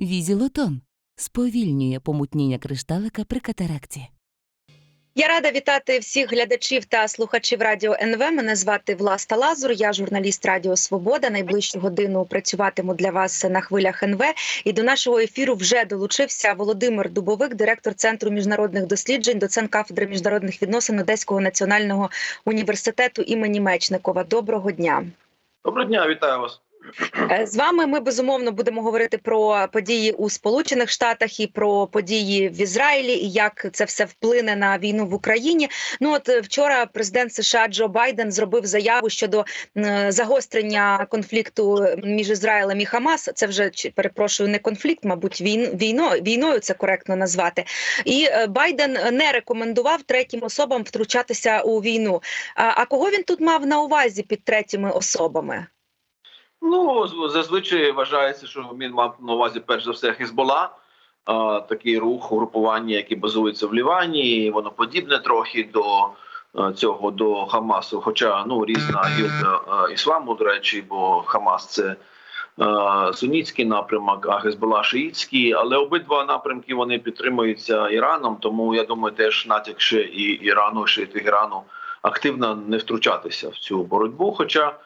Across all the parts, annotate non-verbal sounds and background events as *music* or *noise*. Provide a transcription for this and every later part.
Візілотон сповільнює помутніння кришталика при катаракті. Я рада вітати всіх глядачів та слухачів радіо НВ. Мене звати Власта Лазур. Я журналіст Радіо Свобода. Найближчу годину працюватиму для вас на хвилях НВ. І до нашого ефіру вже долучився Володимир Дубовик, директор центру міжнародних досліджень, доцент кафедри міжнародних відносин Одеського національного університету імені Мечникова. Доброго дня. Доброго дня, вітаю вас. Е, З вами ми безумовно будемо говорити про події у Сполучених Штатах і про події в Ізраїлі, і як це все вплине на війну в Україні. Ну от е, вчора президент США Джо Байден зробив заяву щодо загострення конфлікту між Ізраїлем і Хамас. Це вже перепрошую, не конфлікт, мабуть, війн, війно, війною це коректно назвати. І е, Байден не рекомендував третім особам втручатися у війну. А кого він тут мав на увазі під третіми особами? Ну зазвичай вважається, що він мав на увазі перш за все Хезбола, такий рух угрупування, який базується в Лівані. і Воно подібне трохи до цього до Хамасу. Хоча ну різна гілка ісламу, до речі, бо Хамас це. Сунітський напрямок, а Хезбола шиїцький, але обидва напрямки вони підтримуються Іраном. Тому я думаю, теж натяк ще і Ірану, ще й Тегерану активно не втручатися в цю боротьбу. Хоча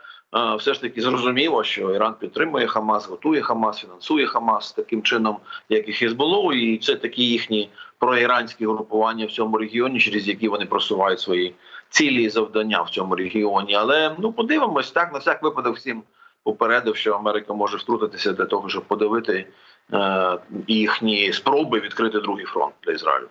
все ж таки зрозуміло, що Іран підтримує Хамас, готує Хамас, фінансує Хамас таким чином, як і Хезболу, і це такі їхні проіранські групування в цьому регіоні, через які вони просувають свої цілі і завдання в цьому регіоні. Але ну подивимось, так на всяк випадок всім попередив, що Америка може втрутитися для того, щоб подивити е, їхні спроби відкрити другий фронт для Ізраїлю.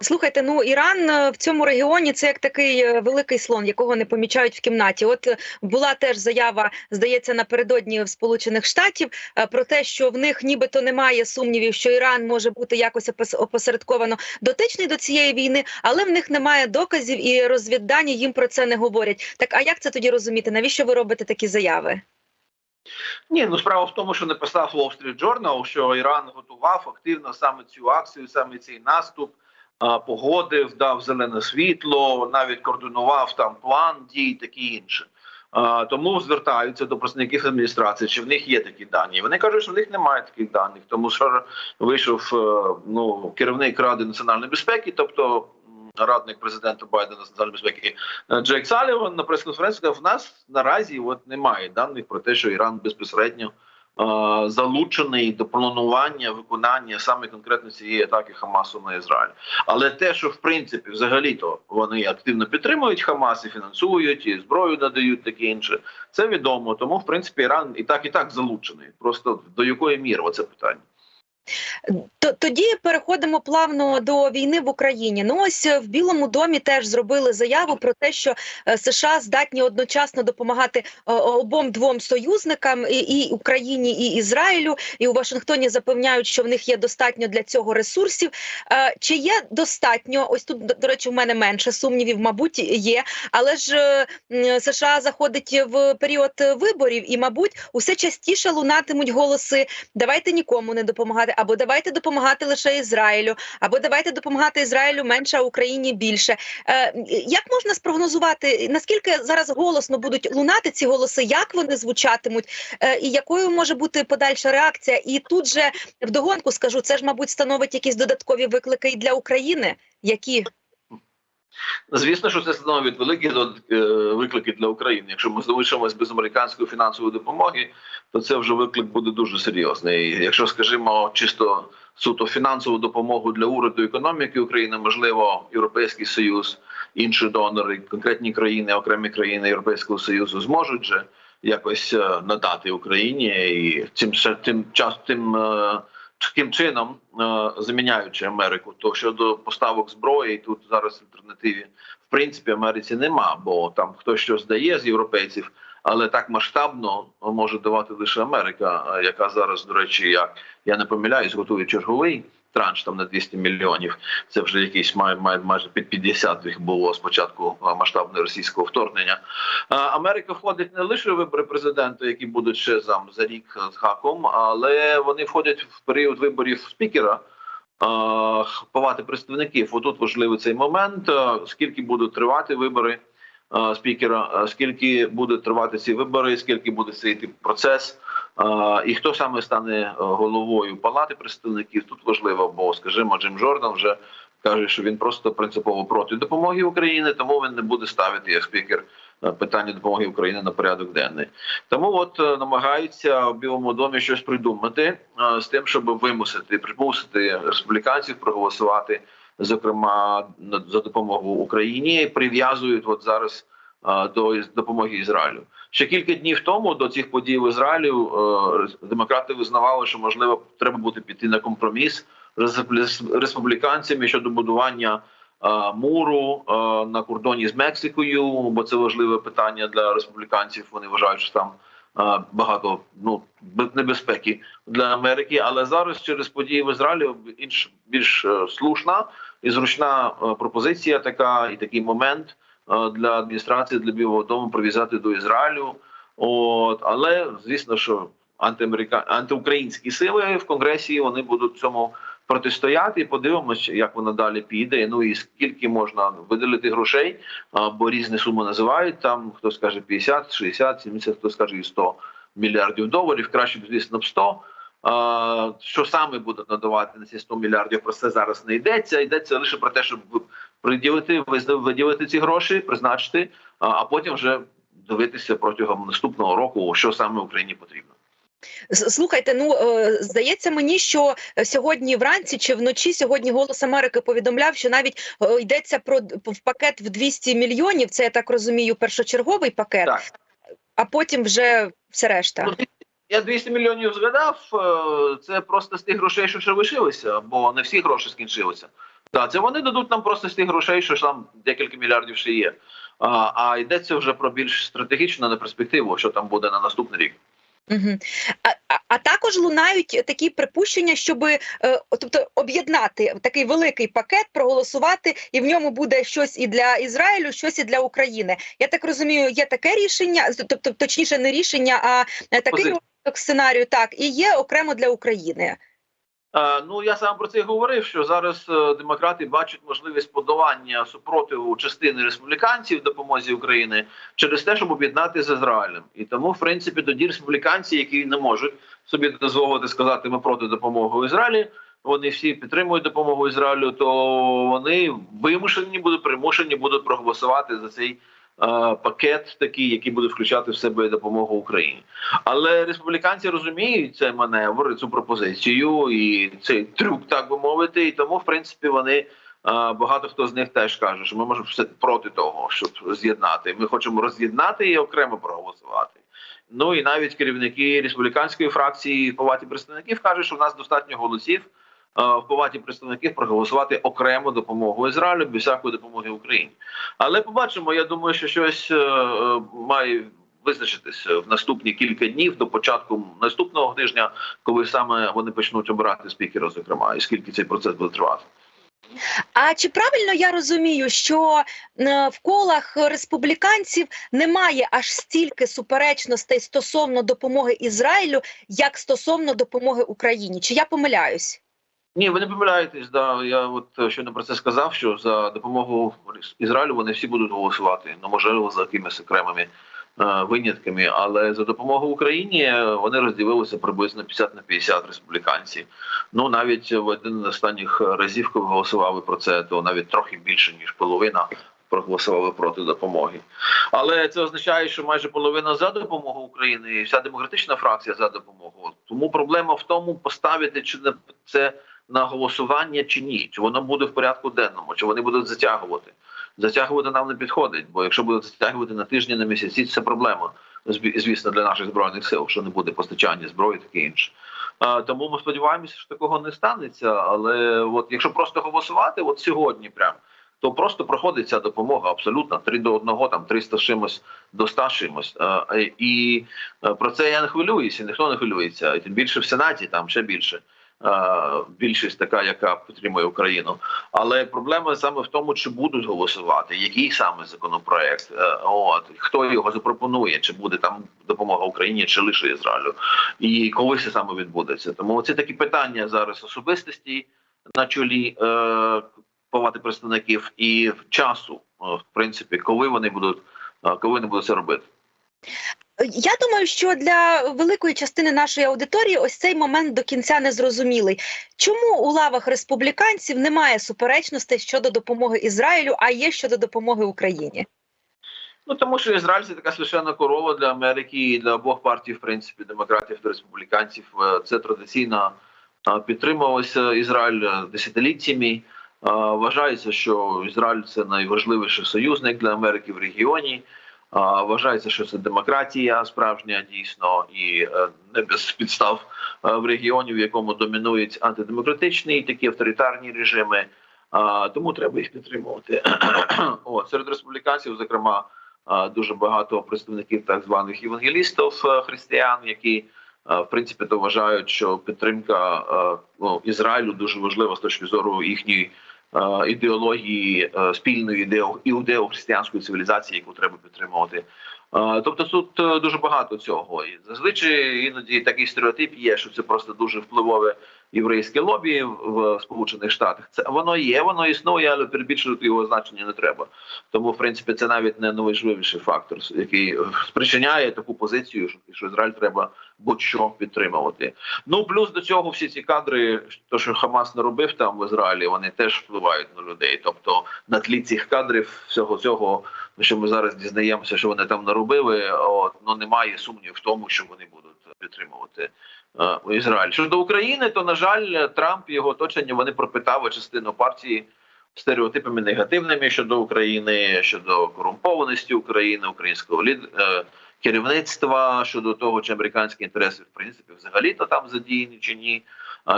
Слухайте, ну Іран е, в цьому регіоні це як такий е, великий слон, якого не помічають в кімнаті. От е, була теж заява, здається, напередодні в Сполучених Штатів про те, що в них нібито немає сумнівів, що Іран може бути якось опос- опосередковано дотичний до цієї війни, але в них немає доказів і розвіддані їм про це не говорять. Так а як це тоді розуміти? Навіщо ви робите такі заяви? Ні, ну справа в тому, що написав Wall Street Journal, що Іран готував активно саме цю акцію, саме цей наступ. Погодив, дав зелене світло, навіть координував там план дій, таке інше. Тому звертаються до представників адміністрації, чи в них є такі дані. Вони кажуть, що в них немає таких даних, тому що вийшов е, ну керівник ради національної безпеки, тобто радник президента Байдена з національної безпеки е, Джейк Саліван на прес-конференції сказав, в нас наразі от немає даних про те, що Іран безпосередньо залучений до планування виконання саме конкретно цієї атаки Хамасу на Ізраїль. Але те, що в принципі взагалі-то вони активно підтримують Хамас і фінансують, і зброю надають таке інше, це відомо. Тому в принципі Іран і так і так залучений. Просто до якої міри оце питання. То тоді переходимо плавно до війни в Україні. Ну ось е, в Білому домі теж зробили заяву про те, що е, США здатні одночасно допомагати е, обом двом союзникам і, Україні і Ізраїлю. І у Вашингтоні запевняють, що в них є достатньо для цього ресурсів. Чи є достатньо? Ось тут до- речі, в мене менше сумнівів, мабуть, є. Але ж США заходить в період виборів, і, мабуть, усе частіше лунатимуть голоси давайте нікому не допомагати, або давайте допомагати лише Ізраїлю, або давайте допомагати Ізраїлю менше, а Україні більше. Е, як можна спрогнозувати, наскільки зараз голосно будуть лунати ці голоси, як вони звучатимуть, е, і якою може бути подальша реакція? І тут же вдогонку скажу, це ж, мабуть, становить якісь додаткові виклики і для України, які Звісно, що це становить великі е, виклики для України. Якщо ми залишимось без американської фінансової допомоги, то це вже виклик буде дуже серйозний. Якщо скажімо, чисто суто фінансову допомогу для уряду економіки України, можливо, Європейський Союз, інші донори, конкретні країни, окремі країни Європейського Союзу зможуть же якось е, надати Україні і цим тим час тим. е, Таким чином, е, заміняючи Америку, то щодо поставок зброї, тут зараз альтернативі в принципі Америці нема, бо там хтось щось дає з європейців, але так масштабно може давати лише Америка, яка зараз, до речі, як я не помиляюсь, готує черговий транш там на 200 мільйонів. Це вже якийсь май, май, майже під 50 їх було спочатку масштабного російського вторгнення. Америка входить не лише вибори президента, які будуть ще за, за рік з гаком, але вони входять в період виборів спікера. Палати представників. Отут важливий цей момент. Скільки будуть тривати вибори, спікера, скільки будуть тривати ці вибори, скільки буде цей процес, і хто саме стане е, головою палати представників. Тут важливо, бо скажімо, Джим Жордан вже каже, що він просто принципово проти допомоги Україні, тому він не буде ставити як спікер е, питання допомоги Україні на порядок денний. Тому от е, намагаються в Білому домі щось придумати з тим, щоб вимусити, примусити республіканців проголосувати, зокрема за допомогу Україні, прив'язують от зараз до допомоги Ізраїлю. Ще кілька днів тому до цих подій в Ізраїлю е, демократи визнавали, що можливо треба буде піти на компроміс з республіканцями щодо будування е, муру е, на кордоні з Мексикою, бо це важливе питання для республіканців. Вони вважають, що там багато ну небезпеки для Америки. Але зараз через події в Ізраїлі інш більш слушна і зручна пропозиція, така і такий момент для адміністрації для Білого Дому прив'язати до Ізраїлю. От але звісно, що антиамерика... антиукраїнські сили в конгресі вони будуть цьому протистояти. І подивимося, як воно далі піде. Ну і скільки можна виділити грошей, бо різні суми називають. Там хто скаже 50, 60, 70, хто скаже і 100 мільярдів доларів. Краще звісно б 100. Що саме будуть надавати на ці 100 мільярдів? Про це зараз не йдеться. Йдеться лише про те, щоб приділити, виділити ці гроші, призначити, а потім вже дивитися протягом наступного року, що саме Україні потрібно. Слухайте, ну е, здається мені, що сьогодні вранці чи вночі сьогодні Голос Америки повідомляв, що навіть е, йдеться про в пакет в 200 мільйонів. Це я так розумію, першочерговий пакет, Так. а потім вже все решта. Ну, Я 200 мільйонів згадав. е, Це просто з тих грошей, що ще лишилися, бо не всі гроші скінчилися. Так, це вони дадуть нам просто з тих грошей, що ж там декілька мільярдів ще є. А, а йдеться вже про більш стратегічну на перспективу, що там буде на наступний рік. Угу. А, а, а також лунають такі припущення, щоб е, тобто об'єднати такий великий пакет, проголосувати, і в ньому буде щось і для Ізраїлю, щось і для України. Я так розумію, є таке рішення, тобто точніше, не рішення, а е, такий сценарію. Так і є окремо для України. Е, Ну я сам про це і говорив. Що зараз е, демократи бачать можливість подолання супротиву частини республіканців допомозі України через те, щоб об'єднати з Ізраїлем. І тому, в принципі, тоді республіканці, які не можуть собі дозволити сказати, ми проти допомоги Ізраїлі. Вони всі підтримують допомогу Ізраїлю, то вони вимушені будуть примушені будуть проголосувати за цей пакет, такий, який буде включати в себе допомогу Україні. Але республіканці розуміють цей маневр, цю пропозицію і цей трюк, так би мовити. І тому, в принципі, вони багато хто з них теж каже, що ми можемо все проти того, щоб з'єднати. Ми хочемо роз'єднати і окремо проголосувати. Ну і навіть керівники республіканської фракції палаті представників кажуть, що в нас достатньо голосів е, в палаті представників проголосувати окремо допомогу Ізраїлю без всякої допомоги Україні. Але побачимо. Я думаю, що щось е, має визначитися в наступні кілька днів до початку наступного тижня, коли саме вони почнуть обирати спікера, зокрема, і скільки цей процес буде тривати. А чи правильно я розумію, що е, в колах республіканців немає аж стільки суперечностей стосовно допомоги Ізраїлю, як стосовно допомоги Україні? Чи я помиляюсь? Ні, ви не помиляєтесь. Да я от е, щойно про це сказав. Що за допомогу Ізраїлю вони всі будуть голосувати. Ну можливо, за якимись окремими е, винятками, але за допомогу Україні е, вони розділилися приблизно 50 на 50 республіканці. Ну навіть в один з останніх разів, коли голосували про це, то навіть трохи більше ніж половина. Проголосували проти допомоги, але це означає, що майже половина за допомогу України і вся демократична фракція за допомогу. Тому проблема в тому, поставити чи не це на голосування чи ні, чи воно буде в порядку денному, чи вони будуть затягувати. Затягувати нам не підходить, бо якщо будуть затягувати на тижні, на місяці, це проблема, звісно, для наших збройних сил, що не буде постачання зброї, таке інше. Тому ми сподіваємося, що такого не станеться. Але от якщо просто голосувати, от сьогодні, прям. То просто проходить ця допомога абсолютно 3 до 1, там 300 з чимось до 100 з чимось. І про це я не хвилююся, ніхто не хвилюється. І тим більше в Сенаті, там ще більше. Е, Більшість така, яка підтримує Україну, але проблема саме в тому, чи будуть голосувати, який саме законопроект, е, от хто його запропонує, чи буде там допомога Україні, чи лише Ізраїлю, і коли це саме відбудеться. Тому це такі питання зараз особистості на чолі е, палати представників і часу, е, в принципі, коли вони будуть коли вони будуть це робити. Я думаю, що для великої частини нашої аудиторії ось цей момент до кінця не зрозумілий. Чому у лавах республіканців немає суперечностей щодо допомоги Ізраїлю, а є щодо допомоги Україні? Ну тому що Ізраїль це така священна корова для Америки і для обох партій, в принципі, демократів та республіканців. Е, Це традиційно е, підтримувалося Ізраїль е, десятиліттями. Вважається, що Ізраїль це найважливіший союзник для Америки в регіоні. Е, Вважається, що це демократія справжня дійсно і е, не без підстав е, в регіоні, в якому домінують антидемократичні такі авторитарні режими. Тому треба їх підтримувати. *clears throat* О, серед республіканців, зокрема, дуже багато представників так званих євангелістів е, християн, які е, в принципі то вважають, що підтримка е, ну, Ізраїлю дуже важлива з точки зору їхньої е, ідеології е, спільної іудео-християнської цивілізації, яку треба підтримувати. Е, Тобто тут е, дуже багато цього. І зазвичай іноді такий стереотип є, що це просто дуже впливове єврейське лобі в Сполучених Штатах. Це воно є, воно існує, але перебільшувати його значення не треба. Тому, в принципі, це навіть не найважливіший фактор, який е, спричиняє таку позицію, що- Ізраїль треба будь-що підтримувати. Ну плюс до цього всі ці кадри, то що Хамас не робив там в Ізраїлі, вони теж впливають на людей. Тобто на тлі цих кадрів всього цього, що ми зараз дізнаємося, що вони там наробили, от ну немає сумнів в тому, що вони будуть підтримувати е, Ізраїль. Щодо України, то на жаль, Трамп і його оточення вони пропитали частину партії стереотипами негативними щодо України, щодо корумпованості України, українського лід... е, керівництва, щодо того, чи американські інтереси в принципі взагалі то там задіяні чи ні.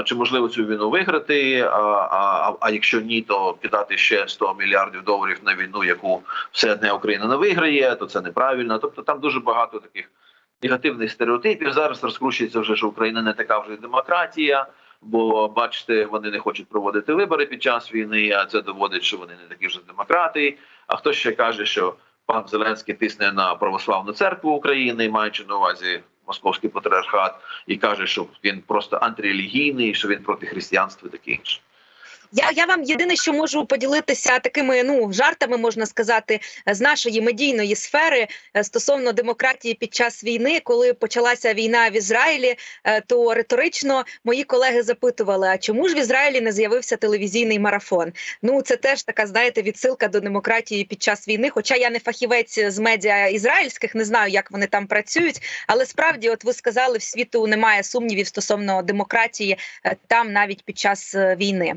Чи можливо цю війну виграти? А, а, а якщо ні, то кидати ще 100 мільярдів доларів на війну, яку все одне Україна не виграє, то це неправильно. Тобто там дуже багато таких негативних стереотипів. Зараз розкручується вже, що Україна не така вже демократія. Бо бачите, вони не хочуть проводити вибори під час війни. А це доводить, що вони не такі вже демократи. А хтось ще каже, що пан Зеленський тисне на православну церкву України, маючи на увазі московський патріархат, і каже, що він просто антирелігійний, що він проти християнства і таке інше. Я, я вам єдине, що можу поділитися такими ну жартами, можна сказати, з нашої медійної сфери е, стосовно демократії під час війни, коли почалася війна в Ізраїлі, е, то риторично мої колеги запитували: а чому ж в Ізраїлі не з'явився телевізійний марафон? Ну це теж така, знаєте, відсилка до демократії під час війни. Хоча я не фахівець з медіа ізраїльських, не знаю, як вони там працюють, але справді, от ви сказали, в світу немає сумнівів стосовно демократії е, там навіть під час е, війни.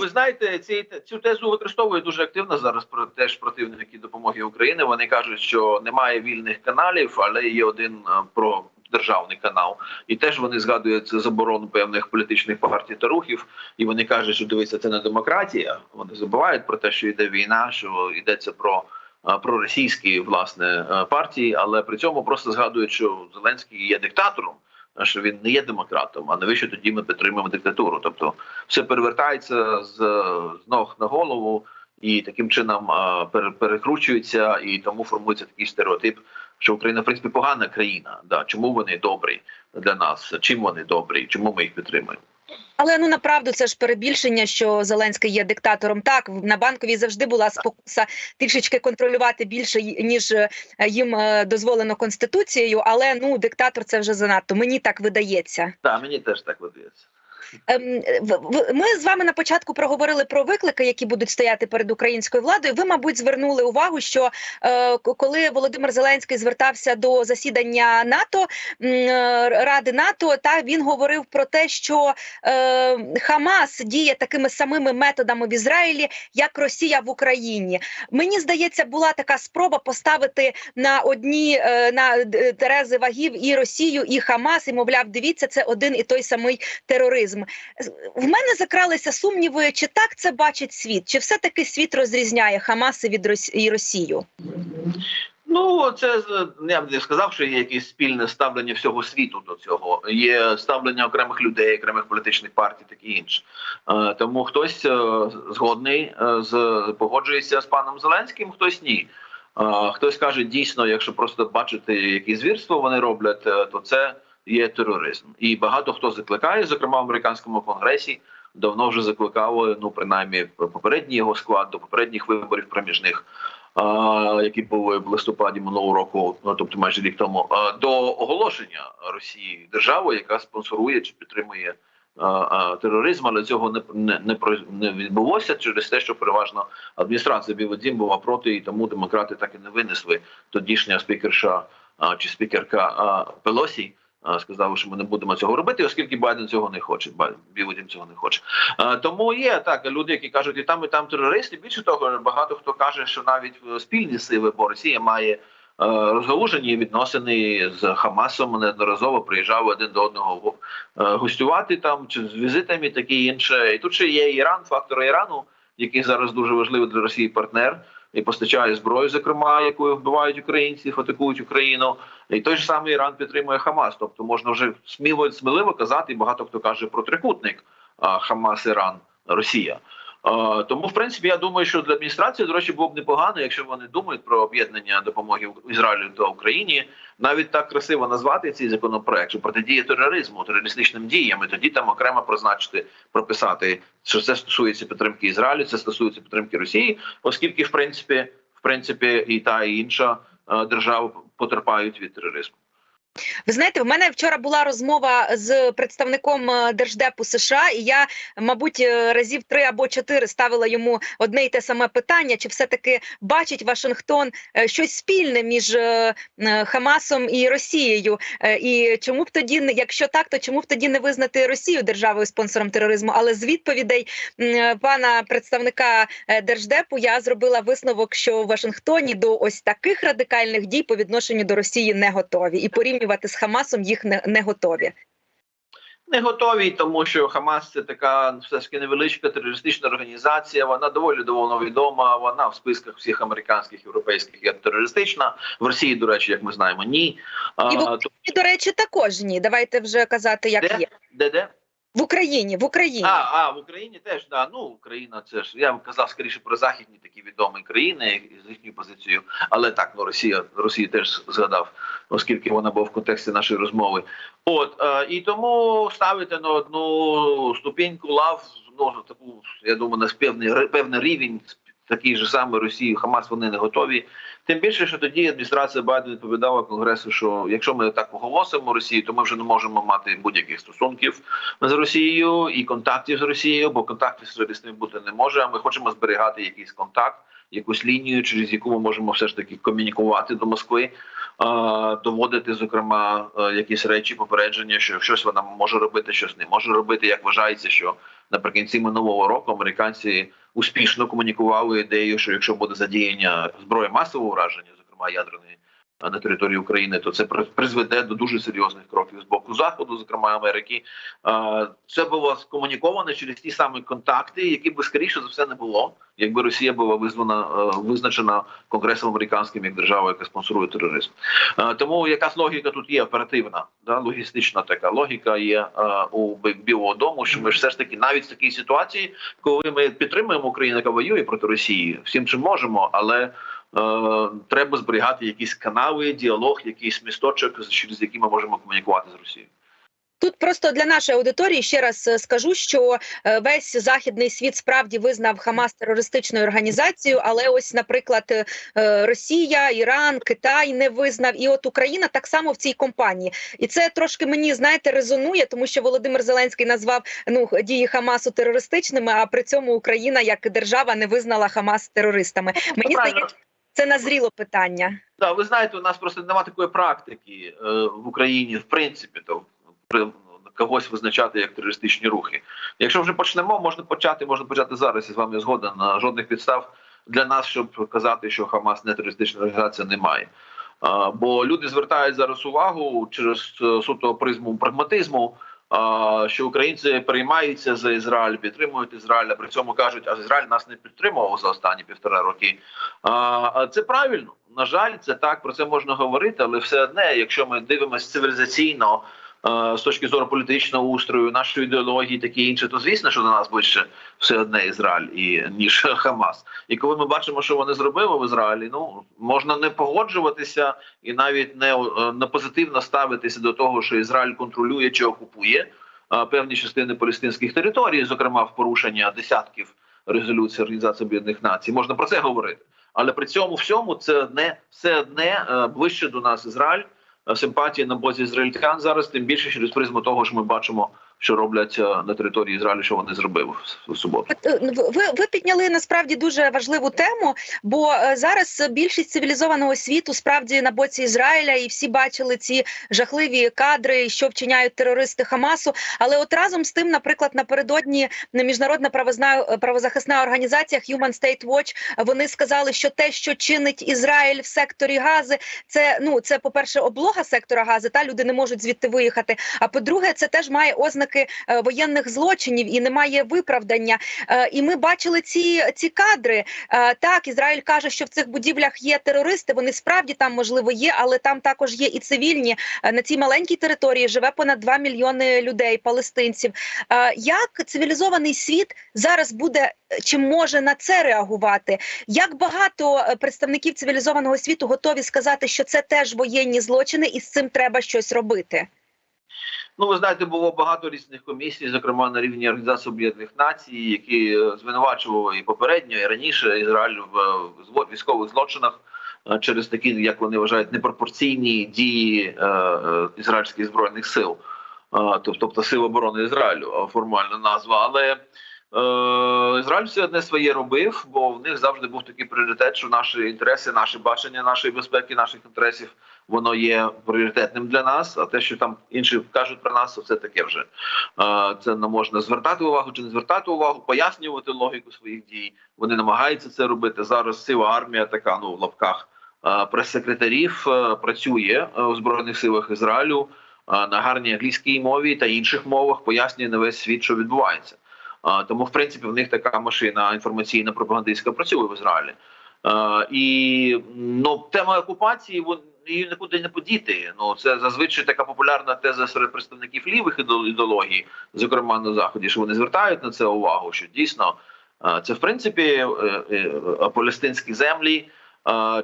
Ви знаєте, ці цю тезу використовують дуже активно зараз про теж противники допомоги України. Вони кажуть, що немає вільних каналів, але є один е, про. Державний канал, і теж вони згадують заборону певних політичних партій та рухів, і вони кажуть, що дивиться це не демократія. Вони забувають про те, що йде війна, що йдеться про, е, про російські власне е, партії, але при цьому просто згадують, що Зеленський є диктатором, що він не є демократом. А навіщо тоді ми підтримуємо диктатуру? Тобто все перевертається з, з ног на голову і таким чином перекручується, і тому формується такий стереотип, що Україна в принципі погана країна. Да, чому вони добрі для нас? Чим вони добрі? Чому ми їх підтримуємо? Але ну направду це ж перебільшення, що Зеленський є диктатором. Так на банковій завжди була спокуса трішечки контролювати більше ніж е, їм е, дозволено конституцією. Але ну диктатор це вже занадто. Мені так видається. Так, мені теж так видається. Ем, Ми з вами на початку проговорили про виклики, які будуть стояти перед українською владою. Ви, мабуть, звернули увагу, що е, коли Володимир Зеленський звертався до засідання НАТО е, Ради НАТО, та він говорив про те, що е, Хамас діє такими самими методами в Ізраїлі, як Росія в Україні. Мені здається, була така спроба поставити на одні на терези вагів і Росію, і Хамас, і мовляв, дивіться, це один і той самий тероризм. З- В мене закралися сумніви, чи так це бачить світ, чи все таки світ розрізняє Хамаси від Рос- і Росію. Ну, це я б не сказав, що є якесь спільне ставлення всього світу до цього. Є ставлення окремих людей, окремих політичних партій, таке інше. Е, Тому хтось е, згодний е, з погоджується з паном Зеленським, хтось ні. Хтось каже, дійсно, якщо просто бачити, які звірства вони роблять, то це є тероризм. І багато хто закликає, зокрема в американському конгресі, давно вже закликав, ну принаймні попередній його склад до попередніх виборів проміжних. який був в листопаді минулого року, ну, тобто майже рік тому, до оголошення Росії державою, яка спонсорує чи підтримує тероризм, але цього не, не, не відбулося через те, що переважно адміністрація Білодім була проти, і тому демократи так і не винесли тодішня спікерша чи спікерка Пелосі. А, Сказали, що ми не будемо цього робити, оскільки Байден цього не хоче. Білий Дім цього не хоче. Тому є так люди, які кажуть, і там, і там терористи. Більше того, багато хто каже, що навіть е, спільні сили, бо Росія має е, розгалужені відносини з Хамасом. Неодноразово приїжджав один до одного е, гостювати там чи з візитами, таке інше. І тут ще є Іран, фактор Ірану, який зараз дуже важливий для Росії партнер. І постачає зброю, зокрема, якою вбивають українців, атакують Україну. І той ж самий Іран підтримує Хамас. Тобто можна вже сміло сміливо казати, і багато хто каже про трикутник Хамас, Іран, Росія. Тому, в принципі, я думаю, що для адміністрації, до речі, було б непогано, якщо вони думають про об'єднання допомоги Ізраїлю та Україні, навіть так красиво назвати цей законопроект, що протидія тероризму, терористичним діям, і тоді там окремо призначити, прописати, що це стосується підтримки Ізраїлю, це стосується підтримки Росії, оскільки, в принципі, в принципі, і та і інша е, держава потерпають від тероризму. Ви знаєте, в мене вчора була розмова з представником е, держдепу США, і я, мабуть, е, разів три або чотири ставила йому одне й те саме питання: чи все-таки бачить Вашингтон е, щось спільне між Хамасом і Росією? І чому б тоді, якщо так, то чому б тоді не визнати Росію державою спонсором тероризму? Але з відповідей пана представника держдепу я зробила висновок, що в Вашингтоні до ось таких радикальних дій по відношенню до Росії не готові, і порівнювати з Хамасом їх не, не готові. Не готові, тому що Хамас це така все ж таки невеличка терористична організація. Вона доволі доволі відома. Вона в списках всіх американських європейських як терористична. В Росії, до речі, як ми знаємо, ні. І в то- І до речі, також ні. Давайте вже казати, як Де? є де де? В Україні. В Україні А, а в Україні теж да. Ну Україна, це ж я казав скоріше про західні такі відомі країни з їхньою позицією. Але так, ну Росія Росію теж згадав, оскільки вона була в контексті нашої розмови. От е, і тому ставити на одну ступіньку лав, ну таку, я думаю, на певний певний рівень. Такий же самий Росії, Хамас вони не готові. Тим більше, що тоді адміністрація Байдена відповідала Конгресу, що якщо ми так оголосимо Росію, то ми вже не можемо мати будь-яких стосунків з Росією і контактів з Росією, бо контактів з Росією бути не може. А ми хочемо зберігати якийсь контакт, якусь лінію, через яку ми можемо все ж таки комунікувати до Москви, доводити, зокрема, е, якісь речі, попередження, що щось вона може робити, щось не може робити. Як вважається, що наприкінці минулого року американці успішно комунікували ідею, що якщо буде задіяння зброї масового враження, зокрема ядерної. На території України, то це при- призведе до дуже серйозних кроків з боку заходу, зокрема Америки. Це було скомуніковано через ті самі контакти, які би скоріше за все не було, якби Росія була визвана е, визначена конгресом американським як держава, яка спонсорує тероризм. Е, Тому якась логіка тут є оперативна, да, логістична така логіка є е, у Бі- Білого Дому, що ми ж все ж таки навіть в такій ситуації, коли ми підтримуємо Україну, яка воює проти Росії, всім чим можемо, але треба зберігати якісь канали, діалог, якийсь місточок, через який ми можемо комунікувати з Росією. Тут просто для нашої аудиторії ще раз е, скажу, що е, весь західний світ справді визнав Хамас терористичною організацією, але ось, наприклад, е, е, Росія, Іран, Китай не визнав, і от Україна так само в цій компанії. І це трошки мені знаєте резонує, тому що Володимир Зеленський назвав ну дії Хамасу терористичними, а при цьому Україна як держава не визнала Хамас терористами. Мені здається, це назріло питання. Да, ви знаєте, у нас просто немає такої практики е, в Україні, в принципі, то при когось визначати як терористичні рухи. Якщо вже почнемо, можна почати, можна почати зараз. Я з вами згоден. Е, Жодних підстав для нас, щоб казати, що Хамас не терористична організація, немає. Е, бо люди звертають зараз увагу через е, суто призму прагматизму. Що українці приймаються за Ізраїль, підтримують Ізраїль, при цьому кажуть, а Ізраїль нас не підтримував за останні півтора роки. Це правильно. На жаль, це так про це можна говорити, але все одне, якщо ми дивимося цивілізаційно з точки зору політичного устрою, нашої ідеології, таке інше, то звісно, що до нас ближче все одне Ізраїль і ніж *laughs* Хамас. І коли ми бачимо, що вони зробили в Ізраїлі, ну можна не погоджуватися і навіть не, е, не позитивно ставитися до того, що Ізраїль контролює чи окупує певні частини палестинських територій, зокрема в порушення десятків резолюцій Організації Об'єднаних Націй. Можна про це говорити. Але при цьому всьому це одне все одне е, ближче до нас Ізраїль. Симпатії на бозі ізраїльтян зараз, тим більше через призму того, що ми бачимо, що роблять е, на території Ізраїлю, що вони зробили в- суботу. Е, Ви, ви підняли насправді дуже важливу тему, бо е, зараз більшість цивілізованого світу справді на боці Ізраїля, і всі бачили ці жахливі кадри, що вчиняють терористи Хамасу. Але от разом з тим, наприклад, напередодні міжнародна правозахисна організація Human State Watch, вони сказали, що те, що чинить Ізраїль в секторі Гази, це ну це, по перше, облога сектора Гази. Та люди не можуть звідти виїхати. А по-друге, це теж має ознаки е, воєнних злочинів і немає виправдання. Е, І ми бачили ці, ці кадри. Е, Так, Ізраїль каже, що в цих будівлях є терористи. Вони справді там можливо є, але там також є і цивільні. На цій маленькій території живе понад 2 мільйони людей, палестинців. Як цивілізований світ зараз буде чи може на це реагувати? Як багато представників цивілізованого світу готові сказати, що це теж воєнні злочини, і з цим треба щось робити? Ну, ви знаєте, було багато різних комісій, зокрема на рівні Організації Об'єднаних Націй, які е, звинувачували і попередньо, і раніше Ізраїль в військових злочинах е, через такі, як вони вважають, непропорційні дії е, ізраїльських збройних сил, тобто сил оборони Ізраїлю, формальна назва. Але Ізраїль все одне своє робив, бо в них завжди був такий пріоритет, що наші інтереси, наше бачення нашої безпеки, наших інтересів воно є пріоритетним для нас. А те, що там інші кажуть про нас, це таке вже Е, це не можна звертати увагу чи не звертати увагу, пояснювати логіку своїх дій. Вони намагаються це робити. Зараз сила армія, така ну в лапках е, прес-секретарів е, працює е, у збройних силах Ізраїлю е, на гарній англійській мові та інших мовах, пояснює на весь світ, що відбувається. Тому, в принципі, в них така машина інформаційна пропагандистська працює в Ізраїлі. І ну, тема окупації вон- її нікуди не подіти. Ну це зазвичай така популярна теза серед представників лівих ідеологій, зокрема на заході, що вони звертають на це увагу, що дійсно це в принципі е, е, палестинські землі.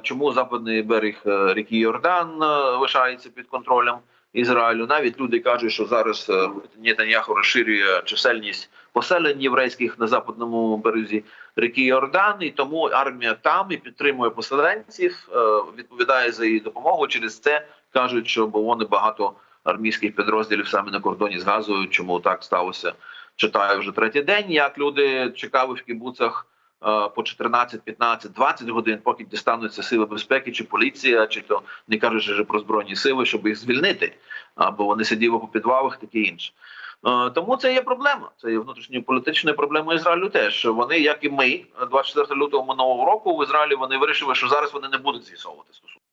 Чому западний берег е, ріки Йордан лишається під контролем Ізраїлю? Навіть люди кажуть, що зараз е, Нетаньяху розширює чисельність поселень єврейських на западному березі ріки Йордан, і тому армія там і підтримує поселенців, е, відповідає за її допомогу. Через це кажуть, що бо вони багато армійських підрозділів саме на кордоні з Газою. Чому так сталося? Читаю вже третій день. Як люди чекали в кібуцах по 14, 15, 20 годин, поки дістануться сили безпеки чи поліція, чи то не кажучи вже про збройні сили, щоб їх звільнити, або вони сиділи по підвалах, таке інше. Е, Тому це є проблема. Це є внутрішньою політичною проблемою Ізраїлю. Теж що вони, як і ми, 24 лютого минулого року в Ізраїлі вони вирішили, що зараз вони не будуть з'ясовувати стосунки.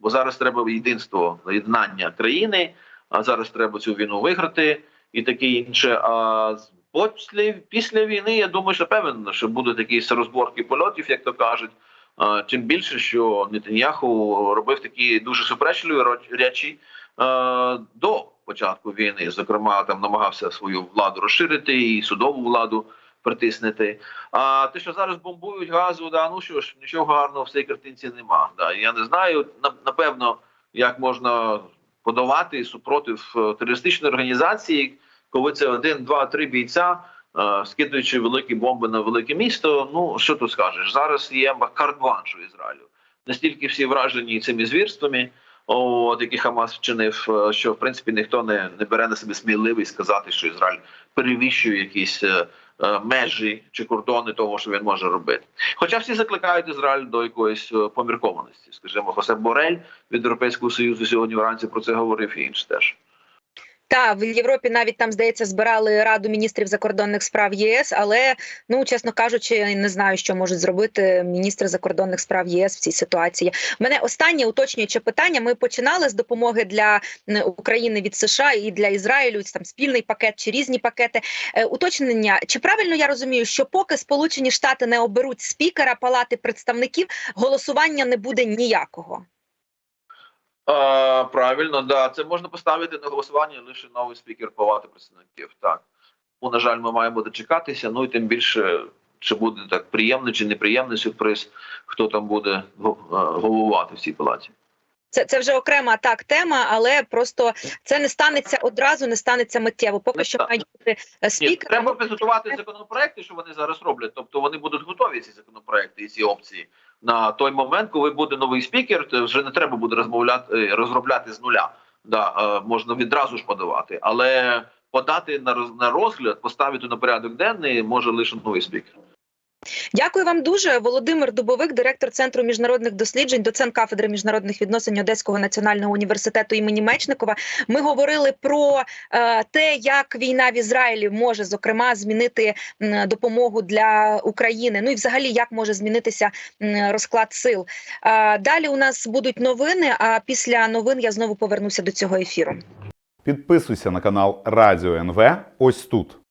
Бо зараз треба єдинство, єднання країни. А зараз треба цю війну виграти і таке інше. А після, після війни я думаю, що певен, що будуть якісь розборки польотів, як то кажуть. Тим більше, що Нетаньяху робив такі дуже суперечливі речі до початку війни. Зокрема, там намагався свою владу розширити і судову владу притиснути. А те, що зараз бомбують газу, да ну що ж, нічого гарного в цій картинці нема. Да. Я не знаю, напевно, як можна подавати супротив е, терористичної організації, коли це один, два, три бійця. е, Скидуючи великі бомби на велике місто, ну що тут скажеш? Зараз є карт-бланш у Ізраїлю. Настільки всі вражені цими звірствами, от які Хамас вчинив, е, що в принципі ніхто не, не бере на себе сміливість сказати, що Ізраїль перевищує якісь е, е, межі чи кордони того, що він може робити. Хоча всі закликають Ізраїль до якоїсь поміркованості. Скажімо, Хосе Борель від Європейського союзу сьогодні вранці про це говорив і інші теж. Та в Європі навіть там здається збирали раду міністрів закордонних справ єС, але ну чесно кажучи, не знаю, що можуть зробити міністри закордонних справ ЄС в цій ситуації. Мене останнє уточнююче питання. Ми починали з допомоги для України від США і для Ізраїлю. Там спільний пакет чи різні пакети. Е, уточнення чи правильно я розумію, що поки Сполучені Штати не оберуть спікера Палати представників, голосування не буде ніякого. А, правильно, да. Це можна поставити на голосування лише новий спікер Палати представників. Так. Ну, на жаль, ми маємо дочекатися. Ну і тим більше, чи буде так приємний чи неприємний сюрприз, хто там буде е, головувати в цій палаті. Це, це вже окрема так тема, але просто це не станеться одразу, не станеться миттєво. Поки Не що стане. мають бути е, Ні, спікери. треба підготувати законопроекти, що вони зараз роблять. Тобто вони будуть готові ці законопроекти і ці опції на той момент, коли буде новий спікер, то вже не треба буде розмовляти е, розробляти з нуля. Да, е, можна відразу ж подавати, але подати на на розгляд, поставити на порядок денний може лише новий спікер. Дякую вам дуже. Володимир Дубовик, директор Центру міжнародних досліджень, доцент кафедри міжнародних відносин Одеського національного університету імені Мечникова. Ми говорили про е, те, як війна в Ізраїлі може зокрема змінити допомогу для України. Ну і взагалі як може змінитися розклад сил. Е, далі у нас будуть новини. А після новин я знову повернуся до цього ефіру. Підписуйся на канал Радіо НВ ось тут.